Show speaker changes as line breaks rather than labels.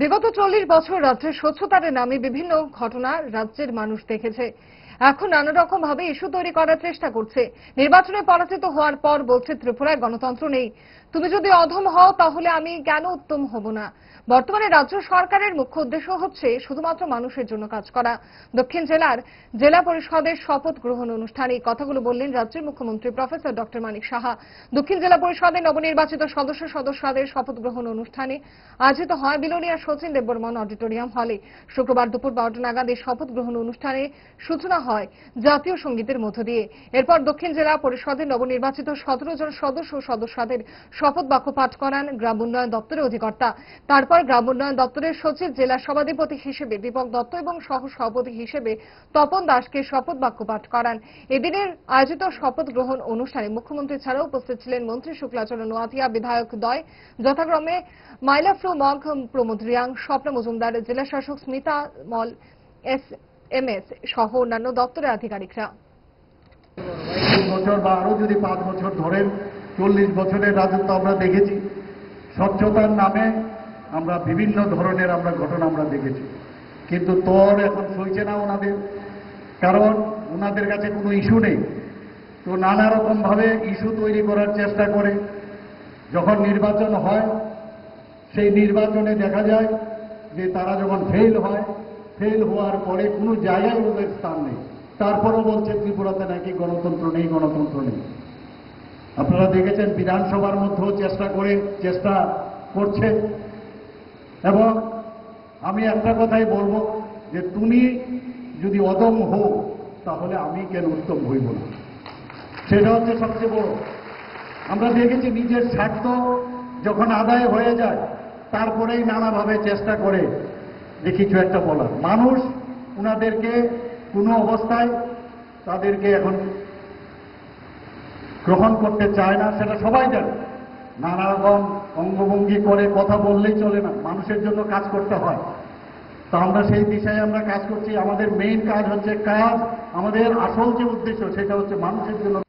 বিগত চল্লিশ বছর রাজ্যের স্বচ্ছতার নামে বিভিন্ন ঘটনা রাজ্যের মানুষ দেখেছে। এখন নানা রকম ভাবে ইস্যু তৈরি করার চেষ্টা করছে। নির্বাচনে পরাজিত হওয়ার পর বলছে ত্রিপুরায় গণতন্ত্র নেই। তুমি যদি অধম হও, তাহলে আমি কেন উত্তম হব না? বর্তমানে রাজ্য সরকারের মুখ্য উদ্দেশ্য হচ্ছে শুধুমাত্র মানুষের জন্য কাজ করা। দক্ষিণ জেলার জেলা পরিষদের শপথ গ্রহণ অনুষ্ঠানে। এই কথাগুলো বললেন রাজ্যের মুখ্যমন্ত্রী প্রফেসর ডক্টর মানিক সাহা। দক্ষিণ জেলা পরিষদের নবনির্বাচিত সদস্য সদস্যদের শপথ গ্রহণ অনুষ্ঠানে আয়োজিত হয় বিলোনিয়া সচিন দেববর্মন অডিটোরিয়াম হলে। শুক্রবার দুপুর বারোটা নাগাদ এই শপথ গ্রহণ অনুষ্ঠানে সূচনা হয় জাতীয় সঙ্গীতের মধ্য দিয়ে। এরপর দক্ষিণ জেলা পরিষদের নবনির্বাচিত সতেরো জন সদস্য সদস্যদের শপথ বাক্য পাঠ করান গ্রাম উন্নয়ন দপ্তরের অধিকর্তা। তারপর গ্রাম উন্নয়ন দপ্তরের সচিব, জেলা সভাধিপতি হিসেবে দীপক দত্ত এবং সহ সভাপতি হিসেবে তপন দাসকে শপথ বাক্য পাঠ করান। এদিনের আয়োজিত শপথ গ্রহণ অনুষ্ঠানে মুখ্যমন্ত্রী ছাড়াও উপস্থিত ছিলেন মন্ত্রী শুক্লাচরণ নোয়াতিয়া, বিধায়ক দয়, যথাক্রমে মাইলাফ্রু মগ, প্রমোদ রিয়াং, স্বপ্ন মজুমদার, জেলা শাসক Smita Mal, S M S সহ অন্যান্য দপ্তরের আধিকারিকরা।
আরও যদি পাঁচ বছর ধরেন চল্লিশ বছরের রাজত্ব আমরা দেখেছি। স্বচ্ছতার নামে আমরা বিভিন্ন ধরনের আমরা ঘটনা আমরা দেখেছি। কিন্তু তোর এখন সইছে না ওনাদের। কারণ ওনাদের কাছে কোনো ইস্যু নেই। তো নানা রকমভাবে ইস্যু তৈরি করার চেষ্টা করে। যখন নির্বাচন হয়, সেই নির্বাচনে দেখা যায় যে তারা যখন ফেল হয় ফেল হওয়ার পরে কোনো জায়গায় ওদের স্থান নেই। তারপরও বলছে ত্রিপুরাতে নাকি গণতন্ত্র নেই গণতন্ত্র নেই। আপনারা দেখেছেন বিধানসভার মধ্যেও চেষ্টা করে, চেষ্টা করছে। এবং আমি একটা কথাই বলব যে তুমি যদি অদম হও, তাহলে আমি কেন উত্তম হইব না? সেটা হচ্ছে সবচেয়ে বড়। আমরা দেখেছি নিজের স্বার্থ যখন আদায় হয়ে যায়, তারপরেই নানাভাবে চেষ্টা করে যে কিছু একটা বলার। মানুষ উনাদেরকে কোনো অবস্থায় তাদেরকে এখন গ্রহণ করতে চায় না, সেটা সবাই জানে। নানা রকম অঙ্গভঙ্গি করে কথা বললেই চলে না, মানুষের জন্য কাজ করতে হয়। তো আমরা সেই দিশায় আমরা কাজ করছি। আমাদের মেইন কাজ হচ্ছে কাজ। আমাদের আসল যে উদ্দেশ্য, সেটা হচ্ছে মানুষের জন্য